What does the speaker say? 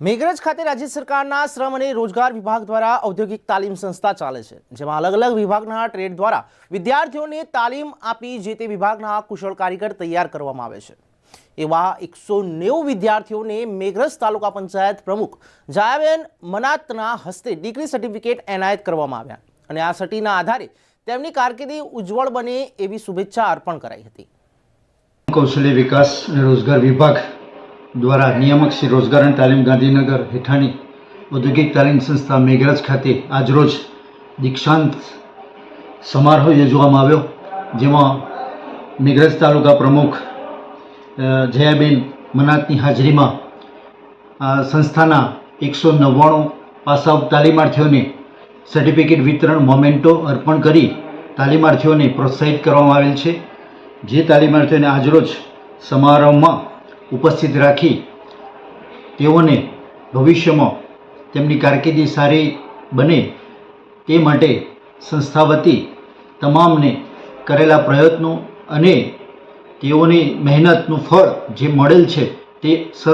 મેઘરજ ખાતે રાજ્ય સરકારના શ્રમ અને રોજગાર વિભાગ દ્વારા ઔદ્યોગિક તાલીમ સંસ્થા ચાલે છે, જેમાં અલગ અલગ વિભાગના ટ્રેડ દ્વારા વિદ્યાર્થીઓને તાલીમ આપી જે તે વિભાગના કુશળ કારીગર તૈયાર કરવામાં આવે છે. એવા એકસો નેવું વિદ્યાર્થીઓને મેઘરજ તાલુકા પંચાયત પ્રમુખ જાયાબેન મનાતના હસ્તે ડિગ્રી સર્ટિફિકેટ એનાયત કરવામાં આવ્યા અને આ સટીના આધારે તેમની કારકિર્દી ઉજ્જવળ બને એવી શુભેચ્છા અર્પણ કરાઈ હતી. કૌશલ્ય વિકાસ અને રોજગાર વિભાગ દ્વારા નિયામક શ્રી રોજગાર અને તાલીમ ગાંધીનગર હેઠળની ઔદ્યોગિક તાલીમ સંસ્થા મેઘરજ ખાતે આજરોજ દીક્ષાંત સમારોહ યોજવામાં આવ્યો, જેમાં મેઘરજ તાલુકા પ્રમુખ જયાબેન મનાતની હાજરીમાં સંસ્થાના એકસો નવ્વાણું પાસ આઉટ તાલીમાર્થીઓને સર્ટિફિકેટ વિતરણ મોમેન્ટો અર્પણ કરી તાલીમાર્થીઓને પ્રોત્સાહિત કરવામાં આવેલ છે. જે તાલીમાર્થીઓને આજરોજ સમારોહમાં ઉપસ્થિત રાખી તેઓને ભવિષ્યમાં તેમની કારકિર્દી સારી બને તે માટે સંસ્થા વતી તમામને કરેલા પ્રયત્નો અને તેઓની મહેનતનું ફળ જે મળેલ છે તે સર્વ